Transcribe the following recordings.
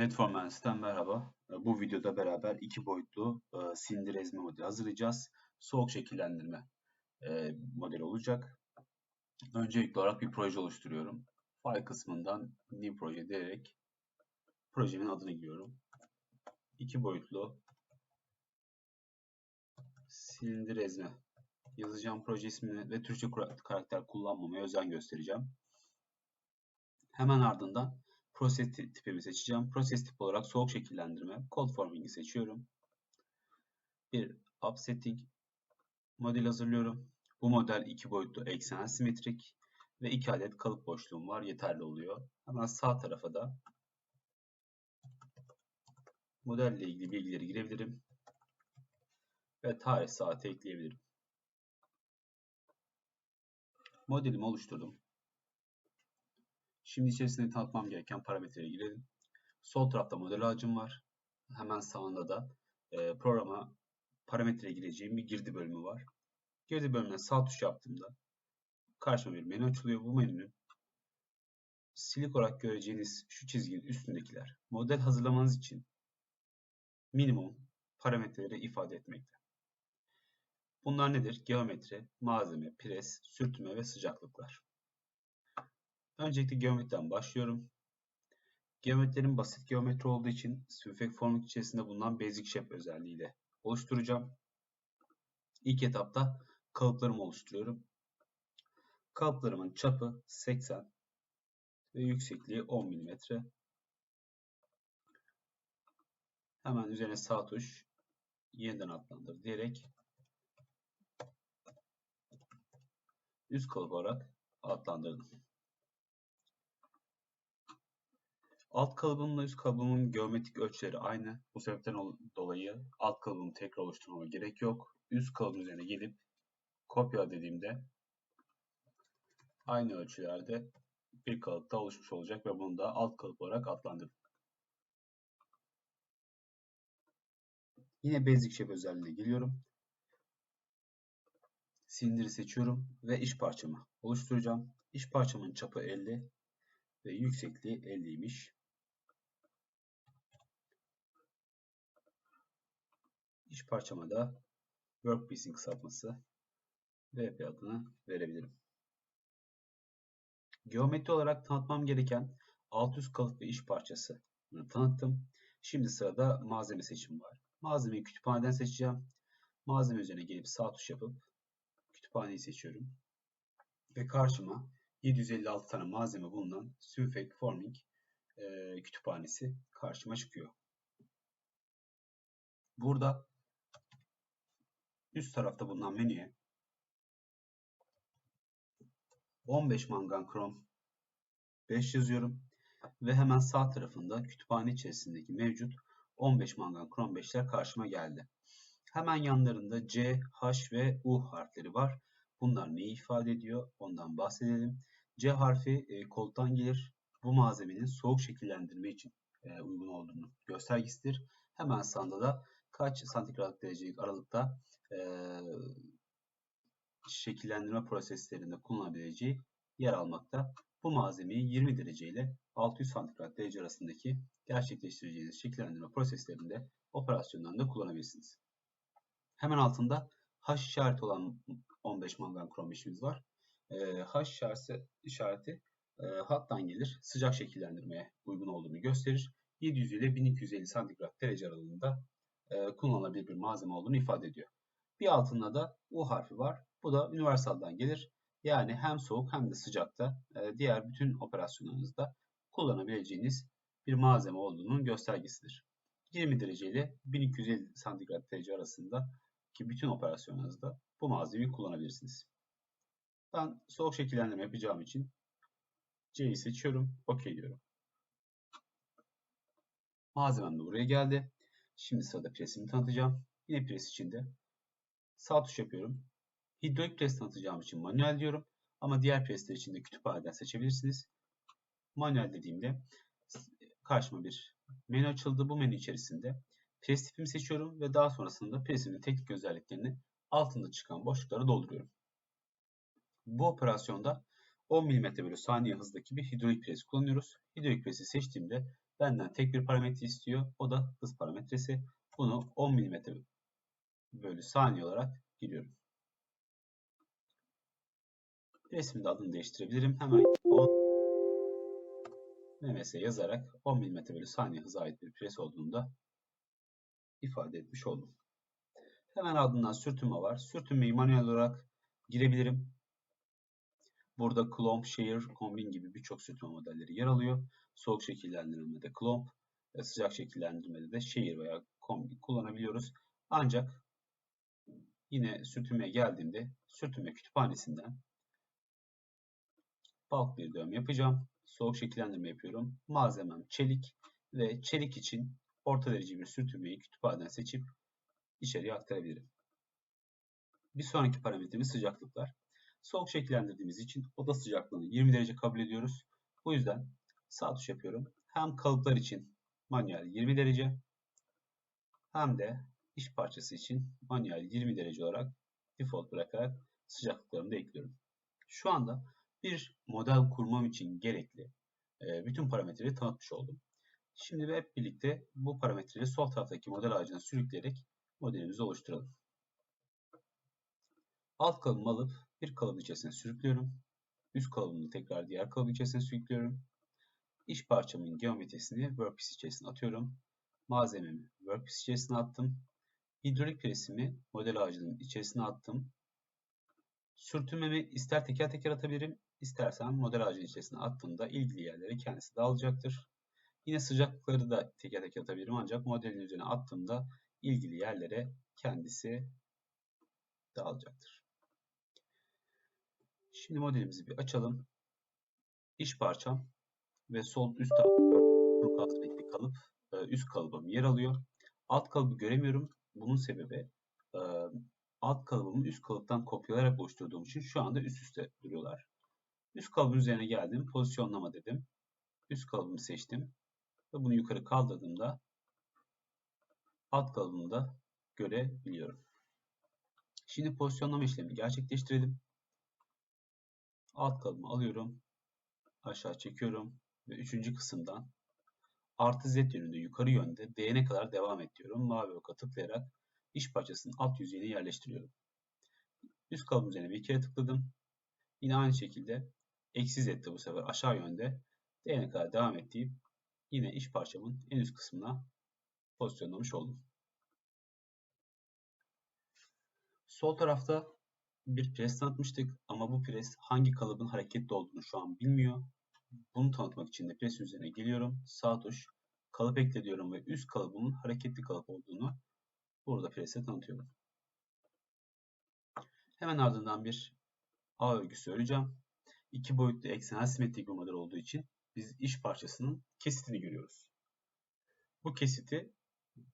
Netform Mühendis'ten merhaba. Ee, bu videoda beraber iki boyutlu e, sindir ezme modeli hazırlayacağız. Soğuk şekillendirme e, modeli olacak. Öncelikli olarak bir proje oluşturuyorum. File kısmından New Proje diyerek projemin adını giriyorum. İki boyutlu silindir ezme yazacağım proje ismini ve Türkçe karakter kullanmamaya özen göstereceğim. Hemen ardından Proses tipimi seçeceğim. Proses tip olarak soğuk şekillendirme, cold forming'i seçiyorum. Bir upsetting model hazırlıyorum. Bu model iki boyutlu eksen simetrik ve iki adet kalıp boşluğum var. Yeterli oluyor. Hemen sağ tarafa da modelle ilgili bilgileri girebilirim. Ve tarih saati ekleyebilirim. Modelimi oluşturdum. Şimdi içerisinde tanıtmam gereken parametreye girelim. Sol tarafta model ağacım var. Hemen sağında da e, programa parametreye gireceğim bir girdi bölümü var. Girdi bölümüne sağ tuş yaptığımda karşıma bir menü açılıyor. Bu menünün silik olarak göreceğiniz şu çizginin üstündekiler model hazırlamanız için minimum parametreleri ifade etmekte. Bunlar nedir? Geometri, malzeme, pres, sürtünme ve sıcaklıklar. Öncelikle geometriden başlıyorum. Geometrilerin basit geometri olduğu için Sphinx formülü içerisinde bulunan Basic Shape özelliğiyle oluşturacağım. İlk etapta kalıplarımı oluşturuyorum. Kalıplarımın çapı 80 ve yüksekliği 10 mm. Hemen üzerine sağ tuş yeniden adlandır diyerek üst kalıp olarak adlandırdım. Alt kalıbımla üst kalıbımın geometrik ölçüleri aynı. Bu sebepten dolayı alt kalıbımı tekrar oluşturmama gerek yok. Üst kalıbın üzerine gelip kopya dediğimde aynı ölçülerde bir kalıpta oluşmuş olacak ve bunu da alt kalıp olarak adlandırdım. Yine Basic Shape özelliğine geliyorum. Sindiri seçiyorum ve iş parçamı oluşturacağım. İş parçamın çapı 50 ve yüksekliği 50'ymiş. İş parçama da workpiece'in kısaltması VP adını verebilirim. Geometri olarak tanıtmam gereken alt üst kalıp ve iş parçası tanıttım. Şimdi sırada malzeme seçimi var. Malzemeyi kütüphaneden seçeceğim. Malzeme üzerine gelip sağ tuş yapıp kütüphaneyi seçiyorum. Ve karşıma 756 tane malzeme bulunan Synfig Forming e, kütüphanesi karşıma çıkıyor. Burada üst tarafta bulunan menüye 15 mangan krom 5 yazıyorum ve hemen sağ tarafında kütüphane içerisindeki mevcut 15 mangan krom 5'ler karşıma geldi. Hemen yanlarında C, H ve U harfleri var. Bunlar neyi ifade ediyor? Ondan bahsedelim. C harfi e, koldan gelir. Bu malzemenin soğuk şekillendirme için e, uygun olduğunu göstergesidir. Hemen sağında da kaç santigrat derecelik aralıkta e, şekillendirme proseslerinde kullanılabileceği yer almakta. Bu malzemeyi 20 derece ile 600 santigrat derece arasındaki gerçekleştireceğiniz şekillendirme proseslerinde operasyonlarında kullanabilirsiniz. Hemen altında H işareti olan 15 mangan krom işimiz var. E, H işareti, işareti e, hattan gelir. Sıcak şekillendirmeye uygun olduğunu gösterir. 700 ile 1250 santigrat derece aralığında e, kullanılabilir bir malzeme olduğunu ifade ediyor. Bir altında da U harfi var. Bu da universaldan gelir. Yani hem soğuk hem de sıcakta e, diğer bütün operasyonlarınızda kullanabileceğiniz bir malzeme olduğunun göstergesidir. 20 derece ile 1250 santigrat derece arasında ki bütün operasyonlarınızda bu malzemeyi kullanabilirsiniz. Ben soğuk şekillendirme yapacağım için C'yi seçiyorum. OK diyorum. Malzemem de buraya geldi. Şimdi sırada presimi tanıtacağım. Yine pres içinde sağ tuş yapıyorum. Hidrolik pres tanıtacağım için manuel diyorum. Ama diğer presler için de kütüphaneden seçebilirsiniz. Manuel dediğimde karşıma bir menü açıldı. Bu menü içerisinde pres tipimi seçiyorum ve daha sonrasında presimin teknik özelliklerini altında çıkan boşluklara dolduruyorum. Bu operasyonda 10 mm bölü saniye hızdaki bir hidrolik pres kullanıyoruz. Hidrolik presi seçtiğimde benden tek bir parametre istiyor. O da hız parametresi. Bunu 10 mm bölü saniye olarak giriyorum. Resminde adını değiştirebilirim. Hemen 10 ms yazarak 10 mm bölü saniye hıza ait bir pres olduğunu da ifade etmiş oldum. Hemen ardından sürtünme var. Sürtünmeyi manuel olarak girebilirim. Burada Klomp, Share, Kombin gibi birçok sürtünme modelleri yer alıyor. Soğuk şekillendirmede Klomp, sıcak şekillendirmede de Share veya Kombin kullanabiliyoruz. Ancak yine sürtünmeye geldiğimde sürtünme kütüphanesinden bulk bir dövme yapacağım. Soğuk şekillendirme yapıyorum. Malzemem çelik ve çelik için orta derece bir sürtünmeyi kütüphaneden seçip içeriye aktarabilirim. Bir sonraki parametremiz sıcaklıklar. Soğuk şekillendirdiğimiz için oda sıcaklığını 20 derece kabul ediyoruz. Bu yüzden sağ tuş yapıyorum. Hem kalıplar için manuel 20 derece hem de iş parçası için manuel 20 derece olarak default bırakarak sıcaklıklarını da ekliyorum. Şu anda bir model kurmam için gerekli bütün parametreleri tanıtmış oldum. Şimdi hep birlikte bu parametreleri sol taraftaki model ağacına sürükleyerek modelimizi oluşturalım. Alt kalıbımı alıp bir kalıbın içerisine sürüklüyorum. Üst kalıbımı tekrar diğer kalıbın içerisine sürüklüyorum. İş parçamın geometrisini workpiece içerisine atıyorum. Malzememi workpiece içerisine attım. Hidrolik presimi model ağacının içerisine attım. Sürtünmemi ister teker teker atabilirim, istersen model ağacının içerisine attığımda ilgili yerlere kendisi dağılacaktır. Yine sıcaklıkları da teker teker atabilirim ancak modelin üzerine attığımda ilgili yerlere kendisi dağılacaktır. Şimdi modelimizi bir açalım. İş parçam ve sol üst tarafta alt renkli kalıp e, üst kalıbım yer alıyor. Alt kalıbı göremiyorum. Bunun sebebi e, alt kalıbımı üst kalıptan kopyalayarak oluşturduğum için şu anda üst üste duruyorlar. Üst kalıbın üzerine geldim. Pozisyonlama dedim. Üst kalıbımı seçtim. Ve bunu yukarı kaldırdığımda alt kalıbımı da görebiliyorum. Şimdi pozisyonlama işlemi gerçekleştirelim. Alt kalıbımı alıyorum. Aşağı çekiyorum. Ve üçüncü kısımdan artı z yönünde yukarı yönde D'ne kadar devam et diyorum. Mavi oka tıklayarak iş parçasının alt yüzeyine yerleştiriyorum. Üst kalıbın üzerine bir kere tıkladım. Yine aynı şekilde eksi z'de bu sefer aşağı yönde D'ne kadar devam et deyip yine iş parçamın en üst kısmına pozisyonlamış oldum. Sol tarafta bir pres tanıtmıştık ama bu pres hangi kalıbın hareketli olduğunu şu an bilmiyor. Bunu tanıtmak için de pres üzerine geliyorum. Sağ tuş kalıp ekle diyorum ve üst kalıbımın hareketli kalıp olduğunu burada prese tanıtıyorum. Hemen ardından bir A örgüsü öreceğim. İki boyutlu eksenel simetrik bir model olduğu için biz iş parçasının kesitini görüyoruz. Bu kesiti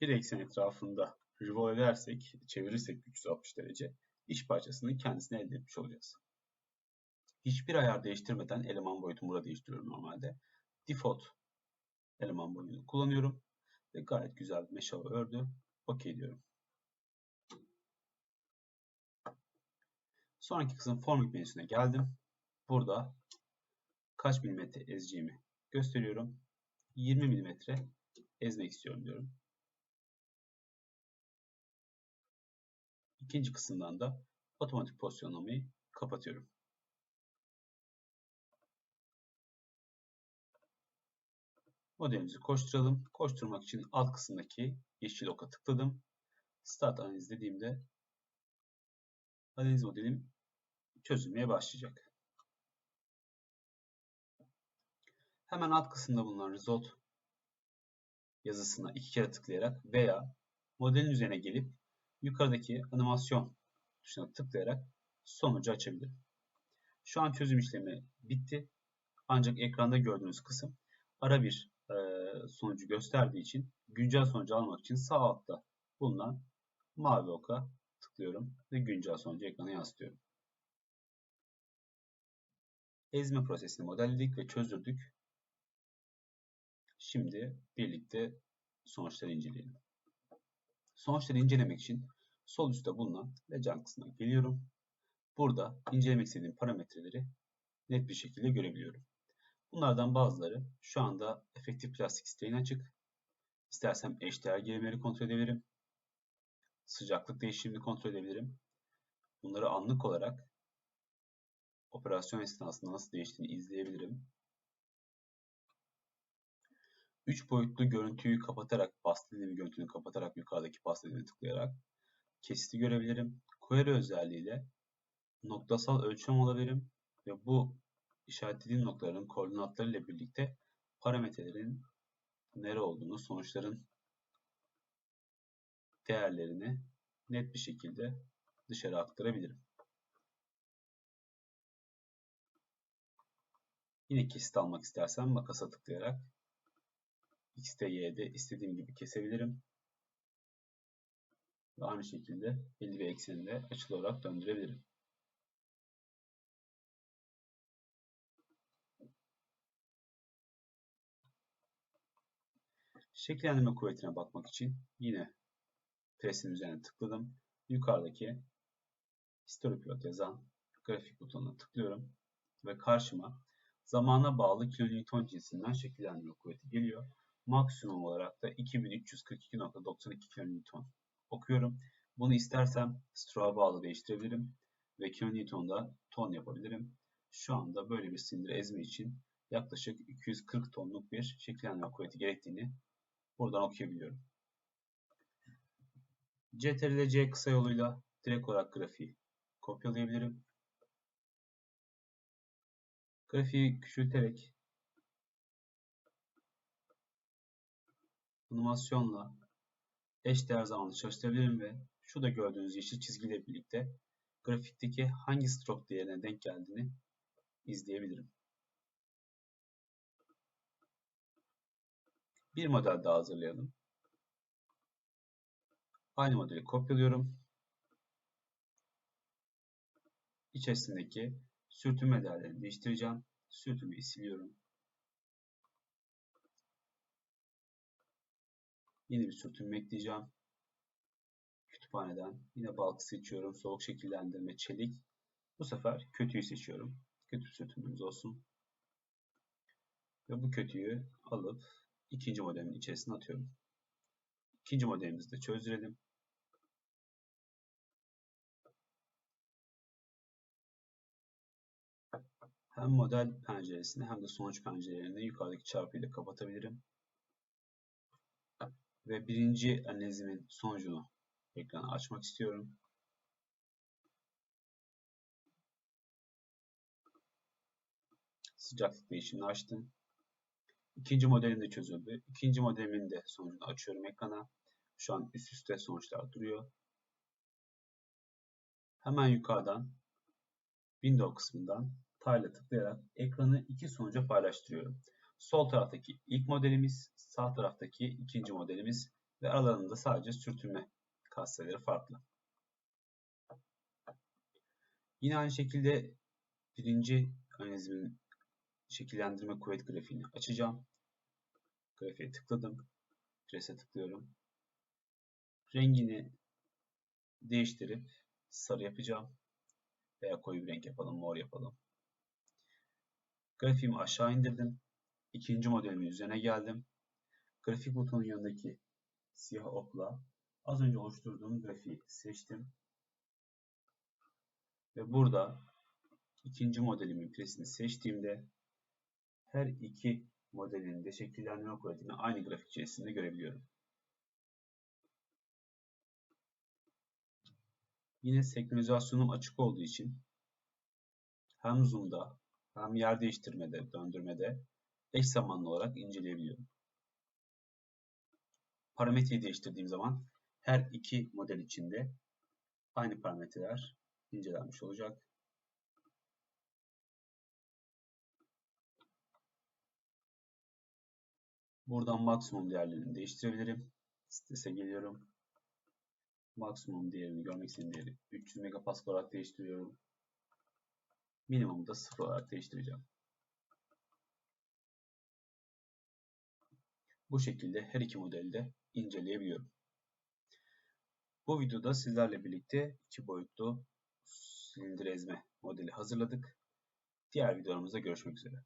bir eksen etrafında revolve edersek, çevirirsek 360 derece iş parçasının kendisini elde etmiş olacağız. Hiçbir ayar değiştirmeden eleman boyutumu burada değiştiriyorum normalde. Default eleman boyutunu kullanıyorum ve gayet güzel bir mesh ördü. OK diyorum. Sonraki kısım Formik menüsüne geldim. Burada kaç milimetre ezeceğimi gösteriyorum. 20 milimetre ezmek istiyorum diyorum. İkinci kısımdan da otomatik pozisyonlamayı kapatıyorum. Modelimizi koşturalım. Koşturmak için alt kısımdaki yeşil oka tıkladım. Start analiz dediğimde analiz modelim çözülmeye başlayacak. Hemen alt kısımda bulunan result yazısına iki kere tıklayarak veya modelin üzerine gelip yukarıdaki animasyon tuşuna tıklayarak sonucu açabilirim. Şu an çözüm işlemi bitti. Ancak ekranda gördüğünüz kısım ara bir e, sonucu gösterdiği için güncel sonucu almak için sağ altta bulunan mavi oka tıklıyorum ve güncel sonucu ekrana yansıtıyorum. Ezme prosesini modelledik ve çözdürdük. Şimdi birlikte sonuçları inceleyelim. Sonuçları incelemek için sol üstte bulunan Legend kısmına geliyorum. Burada incelemek istediğim parametreleri net bir şekilde görebiliyorum. Bunlardan bazıları şu anda efektif plastik isteğin açık. İstersem eşdeğer gerilimleri kontrol edebilirim. Sıcaklık değişimini kontrol edebilirim. Bunları anlık olarak operasyon esnasında nasıl değiştiğini izleyebilirim. 3 boyutlu görüntüyü kapatarak, pasta dilimi görüntünü kapatarak yukarıdaki pasta dilimine tıklayarak kesiti görebilirim. Query özelliğiyle noktasal ölçüm alabilirim ve bu işaretlediğim noktaların koordinatları ile birlikte parametrelerin nere olduğunu, sonuçların değerlerini net bir şekilde dışarı aktarabilirim. Yine kesit almak istersem makasa tıklayarak X'te Y'de istediğim gibi kesebilirim. Ve aynı şekilde belli bir ekseninde açılı olarak döndürebilirim. Şekillendirme kuvvetine bakmak için yine presin üzerine tıkladım. Yukarıdaki History Plot yazan grafik butonuna tıklıyorum ve karşıma zamana bağlı kilonewton cinsinden şekillendirme kuvveti geliyor. Maksimum olarak da 2342.92 kilonewton okuyorum. Bunu istersem stroğa bağlı değiştirebilirim ve kilonewtonda ton yapabilirim. Şu anda böyle bir silindir ezme için yaklaşık 240 tonluk bir şekillendirme kuvveti gerektiğini buradan okuyabiliyorum. CTRL C kısa yoluyla direkt olarak grafiği kopyalayabilirim. Grafiği küçülterek animasyonla eşdeğer zamanlı çalıştırabilirim ve şu da gördüğünüz yeşil çizgiyle birlikte grafikteki hangi stroke değerine denk geldiğini izleyebilirim. Bir model daha hazırlayalım. Aynı modeli kopyalıyorum. İçerisindeki sürtünme değerlerini değiştireceğim. Sürtünmeyi siliyorum. Yeni bir sürtünme ekleyeceğim. Kütüphaneden yine balkı seçiyorum. Soğuk şekillendirme, çelik. Bu sefer kötüyü seçiyorum. Kötü sürtünmemiz olsun. Ve bu kötüyü alıp ikinci modelimin içerisine atıyorum. İkinci modelimizi de çözdürelim. Hem model penceresini hem de sonuç pencerelerini yukarıdaki çarpıyla kapatabilirim. Ve birinci analizimin sonucunu ekrana açmak istiyorum. Sıcaklık değişimini açtım. İkinci modelim de çözüldü. İkinci modelimin de sonucunu açıyorum ekrana. Şu an üst üste sonuçlar duruyor. Hemen yukarıdan Windows kısmından tile tıklayarak ekranı iki sonuca paylaştırıyorum. Sol taraftaki ilk modelimiz, sağ taraftaki ikinci modelimiz ve aralarında sadece sürtünme katsayıları farklı. Yine aynı şekilde birinci analizmin şekillendirme kuvvet grafiğini açacağım. Grafiğe tıkladım. Prese tıklıyorum. Rengini değiştirip sarı yapacağım. Veya koyu bir renk yapalım, mor yapalım. Grafiğimi aşağı indirdim. İkinci modelimin üzerine geldim. Grafik butonun yanındaki siyah okla az önce oluşturduğum grafiği seçtim. Ve burada ikinci modelimin presini seçtiğimde her iki modelin de şekillendirme kuvvetini aynı grafik içerisinde görebiliyorum. Yine senkronizasyonum açık olduğu için hem zoom'da hem yer değiştirmede, döndürmede eş zamanlı olarak inceleyebiliyorum. Parametreyi değiştirdiğim zaman her iki model içinde aynı parametreler incelenmiş olacak. Buradan maksimum değerlerini değiştirebilirim. Sitese geliyorum. Maksimum değerini görmek istediğim değeri 300 megapascal olarak değiştiriyorum. Minimumu da 0 olarak değiştireceğim. Bu şekilde her iki modeli de inceleyebiliyorum. Bu videoda sizlerle birlikte iki boyutlu silindir ezme modeli hazırladık. Diğer videolarımızda görüşmek üzere.